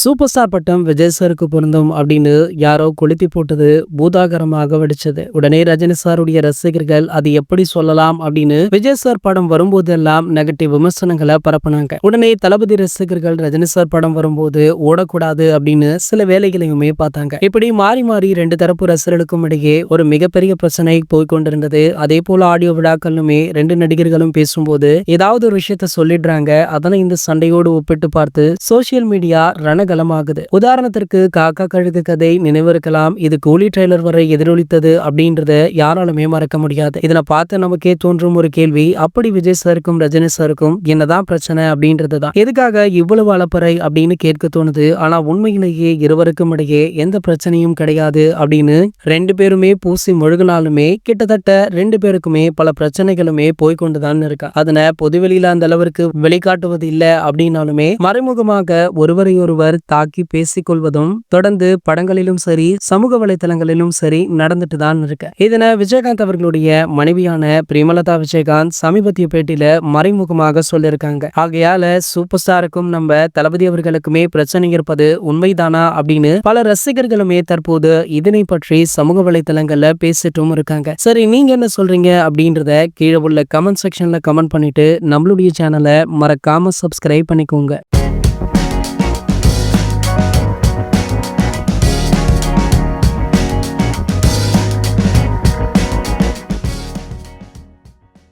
Super star பட்டம் விஜய் சாருக்கு பொருந்தும் அப்படின்னு யாரோ கொளுத்தி போட்டது பூதாகரமாக வெடிச்சது. உடனே ரஜினி சாருடைய ரசிகர்கள் அது எப்படி சொல்லலாம் அப்படின்னு விஜய் சார் படம் வரும்போதெல்லாம் நெகட்டிவ் விமர்சனங்களை பரப்புனாங்க. உடனே தளபதி ரசிகர்கள் ரஜினி சார் படம் வரும்போது ஓடக்கூடாது அப்படின்னு சில வேலைகளையுமே பார்த்தாங்க. இப்படி மாறி மாறி ரெண்டு தரப்பு ரசிகர்களுக்கும் இடையே ஒரு மிகப்பெரிய பிரச்சனை போய்கொண்டிருந்தது அதே போல ஆடியோ விழாக்களுமே ரெண்டு நடிகர்களும் பேசும்போது ஏதாவது ஒரு விஷயத்த சொல்லிடுறாங்க. அதனை இந்த சண்டையோடு ஒப்பிட்டு பார்த்து சோசியல் மீடியா ரணகலமாகுது உதாரணத்திற்கு காக்கா கழுகு கதை நினைவிருக்கலாம். இது கூலி ட்ரெய்லர் வரை எதிரொலித்தது அப்படின்றத யாராலுமே மறக்க முடியாது. இதனை பார்த்து நமக்கே தோன்றும் ஒரு கேள்வி அப்படி விஜய் சாருக்கும் ரஜினி சாருக்கும் என்னதான் பிரச்சனை? அப்படின்றது தான் எதுக்காக இவ்வளவு அளப்பறை அப்படின்னு கேட்க தோணுது. ஆனா உண்மையிலேயே இருவருக்கும் இடையே எந்த பிரச்சனையும் கிடையாது அப்படின்னு ரெண்டு பேருமே பூசி முழுகினாலுமே கிட்டத்தட்ட ரெண்டு பேருக்குமே பல பிரச்சனைகளுமே போய்கொண்டுதான் இருக்கா. அதனை பொதுவெளியில அந்த அளவிற்கு வெளிக்காட்டுவது இல்லை அப்படின்னாலுமே மறைமுகமாக ஒருவரையொருவர் தாக்கி பேசிக்கொள்வதும் தொடர்ந்து படங்களிலும் சரி சமூக வலைத்தளங்களிலும் சரி நடந்துட்டு தான் இருக்கு. இதனை விஜயகாந்த் அவர்களுடைய மனைவியான பிரேமலதா விஜயகாந்த் சமீபத்திய பேட்டியில மறைமுகமாக சொல்லியிருக்காங்க ஆகையால சூப்பர் ஸ்டாருக்கும் நம்ம தளபதி அவர்களுக்குமே பிரச்சனை இருப்பது உண்மைதானா அப்படின்னு பல ரசிகர்களுமே தற்போது இதனை பற்றி சமூக வலைதளங்கள்ல பேசிட்டும் இருக்காங்க. சரி நீங்க என்ன சொல்றீங்க அப்படின்றத கீழே உள்ள கமெண்ட் செக்ஷன்ல கமெண்ட் பண்ணிட்டு நம்மளுடைய சேனலை மறக்காம சப்ஸ்கிரைப் பண்ணிக்கோங்க.